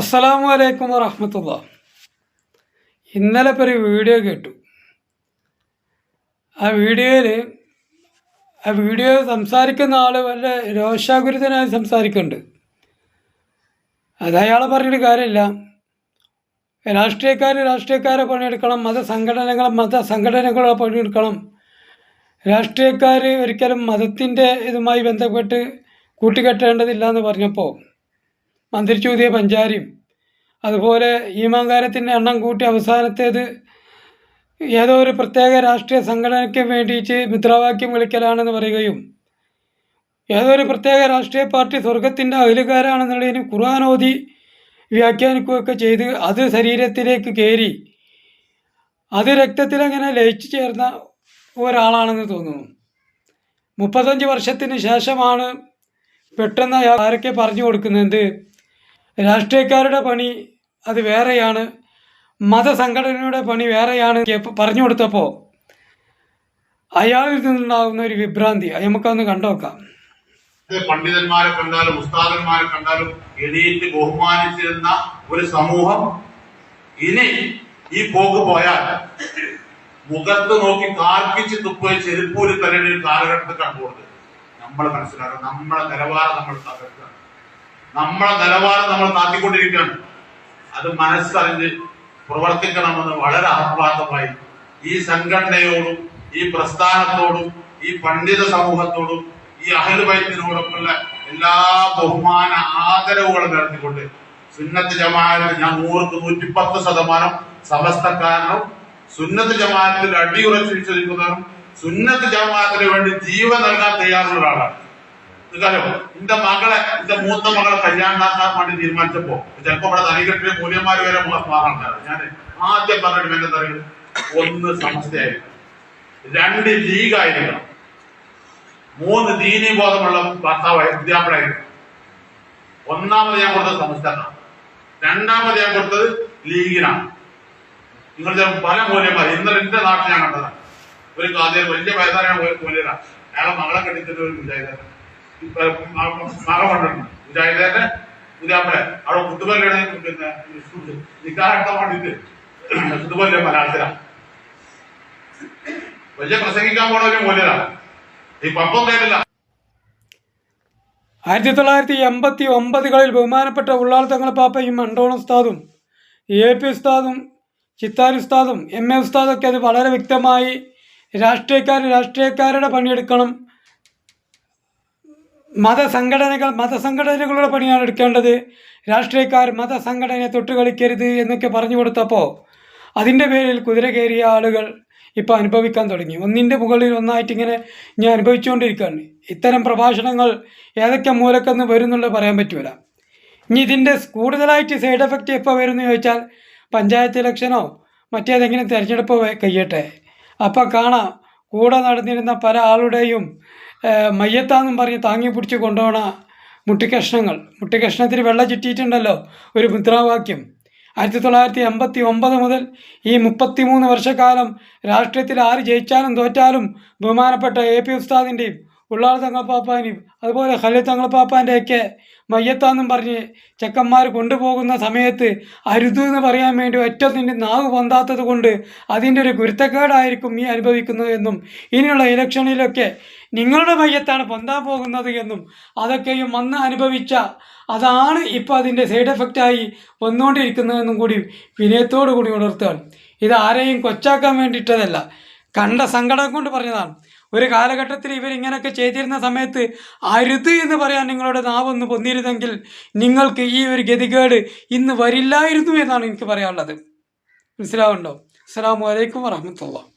അസ്സലാമു അലൈക്കും വറഹമത്തുള്ള. ഇന്നലെ ഇപ്പോൾ ഒരു വീഡിയോ കേട്ടു. ആ വീഡിയോയിൽ ആ വീഡിയോ സംസാരിക്കുന്ന ആൾ വളരെ രോഷാകുരുതനായി സംസാരിക്കുന്നുണ്ട്. അത് അയാളെ പറഞ്ഞിട്ട് കാര്യമില്ല. രാഷ്ട്രീയക്കാർ രാഷ്ട്രീയക്കാരെ പണിയെടുക്കണം മതസംഘടനകൾ മതസംഘടനകളെ പണിയെടുക്കണം. രാഷ്ട്രീയക്കാർ ഒരിക്കലും മതത്തിന്റെ ഇതുമായി ബന്ധപ്പെട്ട് കൂട്ടിക്കെട്ടേണ്ടതില്ല എന്ന് പറഞ്ഞപ്പോൾ മന്ത്രിച്ചൂതിയ പഞ്ചാരിയും. അതുപോലെ ഈമാങ്കാരത്തിന്റെ എണ്ണം കൂട്ടി അവസാനത്തേത് ഏതോ ഒരു പ്രത്യേക രാഷ്ട്രീയ സംഘടനയ്ക്ക് വേണ്ടിയിട്ട് മുദ്രാവാക്യം വിളിക്കലാണെന്ന് പറയുകയും ഏതോ ഒരു പ്രത്യേക രാഷ്ട്രീയ പാർട്ടി സ്വർഗത്തിന്റെ അഖിലുകാരാണെന്നുള്ളതിന് ഖുർആൻ ഓതി വ്യാഖ്യാനിക്കുകയൊക്കെ ചെയ്ത് അത് ശരീരത്തിലേക്ക് കയറി അത് രക്തത്തിലങ്ങനെ ലയിച്ചു ചേർന്ന ഒരാളാണെന്ന് തോന്നുന്നു. മുപ്പത്തഞ്ച് വർഷത്തിന് ശേഷമാണ് പെട്ടെന്ന് അയാൾ ആരൊക്കെ പറഞ്ഞു കൊടുക്കുന്നത്? രാഷ്ട്രീയക്കാരുടെ പണി അത് വേറെയാണ്. മതസംഘടനയുടെ പണി വേറെയാണ് പറഞ്ഞു കൊടുത്തപ്പോൾ അയാളിൽ നിന്നുണ്ടാകുന്ന ഒരു വിഭ്രാന്തി നമുക്കൊന്ന് കണ്ടുനോക്കാം. പണ്ഡിതന്മാരെ കണ്ടാലും ഉസ്താദന്മാരെ കണ്ടാലും എണീറ്റ് ബഹുമാനിച്ചിരുന്ന ഒരു സമൂഹം ഇനി ഈ പോക്ക് പോയാൽ മുഖത്ത് നോക്കി കാർക്കിച്ച് തുപ്പോയി ചെരുപ്പൂരി ഒരു കാലഘട്ടത്തിൽ കണ്ടുകൊണ്ട് നമ്മൾ മനസ്സിലാക്കണം നമ്മളെ നിലവാരം നമ്മൾ തകർക്കുക നമ്മളെ നിലവാരം നമ്മൾ താത്തിക്കൊണ്ടിരിക്കുകയാണ് അത് മനസ്സറിഞ്ഞ് പ്രവർത്തിക്കണമെന്ന് വളരെ ആത്മാർത്ഥമായി ഈ സംഘടനയോടും ഈ പ്രസ്ഥാനത്തോടും ഈ പണ്ഡിത സമൂഹത്തോടും ഈ അഹലുബൈത്തിനോടൊപ്പമുള്ള എല്ലാ ബഹുമാന ആദരവുകളും നടത്തിക്കൊണ്ട് സുന്നത്ത് ജമാനത്തിൽ ഞാൻ നൂറുക്ക് നൂറ്റിപ്പത്ത് ശതമാനം സമസ്തക്കാരനും സുന്നത്ത് ജമാഅത്തിൽ അടിയുറച്ച് സുന്നത്ത് ജമാഅത്തിന് വേണ്ടി ജീവൻ നൽകാൻ തയ്യാറുള്ള ഒരാളാണ്. നിങ്ങൾക്കറിയോ എന്റെ മകളെ എന്റെ മൂത്ത മകളെ കല്യാണം നടത്താൻ വേണ്ടി തീരുമാനിച്ചപ്പോ ചിലപ്പോ ഇവിടെ തനികെട്ടിലെ മൂല്യന്മാര് വരെ മാറാണ്ടാണ് ഞാൻ ആദ്യം പറഞ്ഞിട്ട് എന്റെ പറയുന്നത് ഒന്ന് സംസ്ഥയായിരിക്കണം രണ്ട് ലീഗായിരിക്കണം. മൂന്ന് ദീനീ ബോധമുള്ള ഭർത്താവ് വിദ്യാഭ്യാസം ഒന്നാമത് ഞാൻ കൊടുത്തത് സംസ്ഥാനം രണ്ടാമത് ഞാൻ കൊടുത്തത് ലീഗിനാണ്. നിങ്ങളുടെ പല മൂല്യന്മാർ ഇന്നലെ എന്റെ നാട്ടിൽ ഞാൻ കണ്ടതാണ്. ഒരു കാര്യം വലിയ വയസ്സായ മൂല്യരാ അയാളെ മകളെ കെട്ടിച്ചിട്ട് ഒരു മുജാഹിദാണ് കൊണ്ടിട്ടുണ്ട് മുജാഹിദാന്റെ അവിടെ കുത്തുപല്ലാണ് പിന്നെ നിക്കാറെടുക്കാൻ വേണ്ടിട്ട് കുത്തുപല്ലെ വലിയ പ്രസംഗിക്കാൻ പോണ ഒരു മൂല്യരാ ഈ പപ്പം കേട്ടില്ല ആയിരത്തി തൊള്ളായിരത്തി എൺപത്തി ഒമ്പതുകളിൽ ബഹുമാനപ്പെട്ട ഉള്ളാൾ തങ്ങൾ പാപ്പയും മണ്ടോൺ ഉസ്താദും എ പി ഉസ്താദും ചിത്താൻ ഉസ്താദും എം എ ഉസ്താദൊക്കെ അത് വളരെ വ്യക്തമായി രാഷ്ട്രീയക്കാർ രാഷ്ട്രീയക്കാരുടെ പണിയെടുക്കണം മതസംഘടനകൾ മതസംഘടനകളുടെ പണിയാണ് എടുക്കേണ്ടത്. രാഷ്ട്രീയക്കാർ മതസംഘടനയെ തൊട്ട് കളിക്കരുത് എന്നൊക്കെ പറഞ്ഞു കൊടുത്തപ്പോൾ അതിന്റെ പേരിൽ കുതിര കയറിയ ആളുകൾ ഇപ്പോൾ അനുഭവിക്കാൻ തുടങ്ങി. ഒന്നിന്റെ മുകളിൽ ഒന്നായിട്ട് ഇങ്ങനെ ഞാൻ അനുഭവിച്ചുകൊണ്ടിരിക്കുകയാണ്. ഇത്തരം പ്രഭാഷണങ്ങൾ ഏതൊക്കെ മൂലക്കെന്ന് വരുന്നുള്ളത് പറയാൻ പറ്റൂല. ഇനി ഇതിന്റെ കൂടുതലായിട്ട് സൈഡ് എഫക്റ്റ് എപ്പോൾ വരുമെന്ന് ചോദിച്ചാൽ പഞ്ചായത്ത് ഇലക്ഷനോ മറ്റേതെങ്കിലും തിരഞ്ഞെടുപ്പ് കഴിയട്ടെ. അപ്പോൾ കാണാം. കൂടെ നടന്നിരുന്ന പല ആളുടെയും മയ്യത്താന്നും പറഞ്ഞ് താങ്ങി പിടിച്ച് കൊണ്ടുപോണ മുട്ടിക്കഷ്ണങ്ങൾ. മുട്ടിക്കഷ്ണത്തിന് വെള്ളം ചുറ്റിയിട്ടുണ്ടല്ലോ ഒരു മുദ്രാവാക്യം. ആയിരത്തി തൊള്ളായിരത്തി എൺപത്തി ഒമ്പത് മുതൽ ഈ മുപ്പത്തിമൂന്ന് വർഷക്കാലം രാഷ്ട്രീയത്തിൽ ആര് ജയിച്ചാലും തോറ്റാലും ബഹുമാനപ്പെട്ട എ പി ഉസ്താദിന്റെയും ഉള്ളാൾ തങ്ങപ്പാപ്പാനും അതുപോലെ ഹലി തങ്ങപ്പാപ്പാന്റെയൊക്കെ മയ്യത്താന്നും പറഞ്ഞ് ചെക്കന്മാർ കൊണ്ടുപോകുന്ന സമയത്ത് അരുത് എന്ന് പറയാൻ വേണ്ടി ഒറ്റത്തിന്റെ നാവ് പൊന്താത്തത് കൊണ്ട് അതിന്റെ ഒരു ഗുരുത്തക്കേടായിരിക്കും ഈ അനുഭവിക്കുന്നത് എന്നും ഇനിയുള്ള ഇലക്ഷനിലൊക്കെ നിങ്ങളുടെ മയ്യത്താണ് പൊന്താൻ പോകുന്നത് എന്നും അതൊക്കെയും വന്ന് അനുഭവിച്ച അതാണ് ഇപ്പോൾ അതിന്റെ സൈഡ് എഫക്റ്റായി വന്നുകൊണ്ടിരിക്കുന്നതെന്നും കൂടി വിനയത്തോടു കൂടി ഉണർത്തുകയാണ് ഇത് ആരെയും കൊച്ചാക്കാൻ വേണ്ടിയിട്ടതല്ല. കണ്ട സങ്കടം കൊണ്ട് പറഞ്ഞതാണ്. ഒരു കാലഘട്ടത്തിൽ ഇവരിങ്ങനെയൊക്കെ ചെയ്തിരുന്ന സമയത്ത് അരുത് എന്ന് പറയാൻ നിങ്ങളുടെ നാവൊന്ന് പൊന്നിരുന്നെങ്കിൽ നിങ്ങൾക്ക് ഈ ഒരു ഗതികേട് ഇന്ന് വരില്ലായിരുന്നു എന്നാണ് എനിക്ക് പറയാനുള്ളത്. മനസ്സിലാവുണ്ടോ അസ്സാം വലൈക്കും വറഹമത്തുള്ള